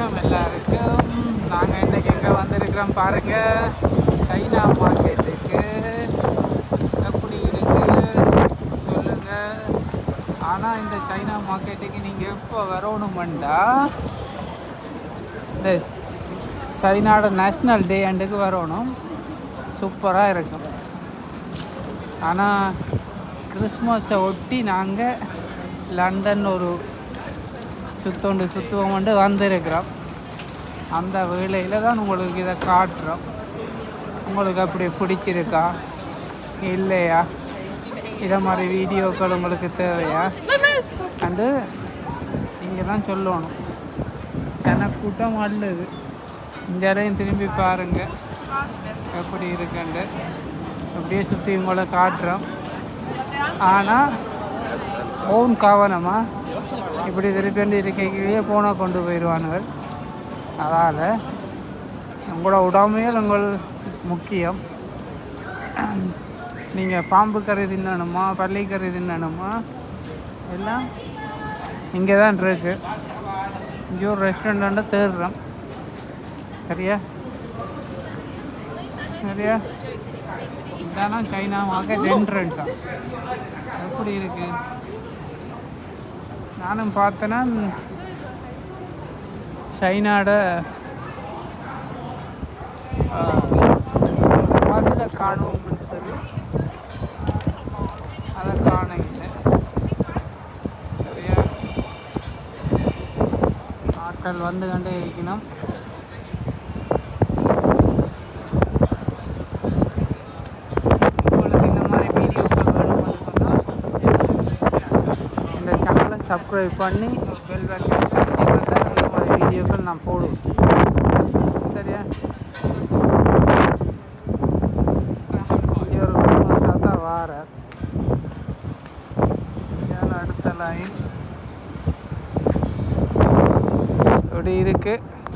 வணக்கம் எல்லாருக்கும். நாங்கள் இன்றைக்கி எங்கே வந்திருக்கிறோம் பாருங்க. சைனா மார்க்கெட்டுக்கு. எப்படி இருக்கு? சொல்லுங்க. ஆனால் இந்த சைனா மார்க்கெட்டுக்கு நீங்கள் எப்போ வரணுமெண்டா? இந்த சைனாட நேஷ்னல் டே அண்டுக்கு வரணும். சூப்பராக இருக்கும். ஆனால் கிறிஸ்மஸை ஒட்டி நாங்கள் லண்டன் ஒரு சுத்தோண்டு சுற்றுவோம்ட்டு வந்திருக்கிறோம். அந்த வேலையில் தான் உங்களுக்கு இதை காட்டுறோம். உங்களுக்கு அப்படி பிடிச்சிருக்கா? இல்லையா? இதை மாதிரி வீடியோக்கள் உங்களுக்கு தேவையா? அண்டு இங்கே தான் சொல்லணும். கூட்டம் அல்லது இடையும் திரும்பி பாருங்கள் எப்படி இருக்குண்டு? அப்படியே சுற்றி உங்களை காட்டுறோம். ஆனால் ஓன் கவனமாக இப்படி திருப்பி இருக்கையிலேயே போனால் கொண்டு போயிடுவானுங்கள் அதால் உங்களோட உடமையில் உங்கள் முக்கியம். நீங்கள் பாம்பு கறி தின்னணுமா பள்ளி கறி தின்னணுமா எல்லாம் இங்கே தான் இருக்குது இங்கே ஒரு ரெஸ்டாரண்ட்டாண்ட தேடுறோம். சரியா? சரியா? இதானா சைனா மார்க்கெட் என்ட்ரன்ஸா எப்படி இருக்குது நானும் பார்த்தேன்னா சைனாட அதில் காணும் சொல்லி. அதை காணுங்க சரியா? ஆட்கள் வந்து கண்டே இருக்கணும் உங்களுக்கு இந்த மாதிரி வீடியோக்கள் வேணும்னு சொன்னால் இந்த சேனலை சப்ஸ்கிரைப் பண்ணி பெல் பட்டன் இந்த மாதிரி வீடியோக்கள் நான் போடுவேன். சரியா? ஒரு தாத்தா வார அடுத்த லைன் இப்படி இருக்குது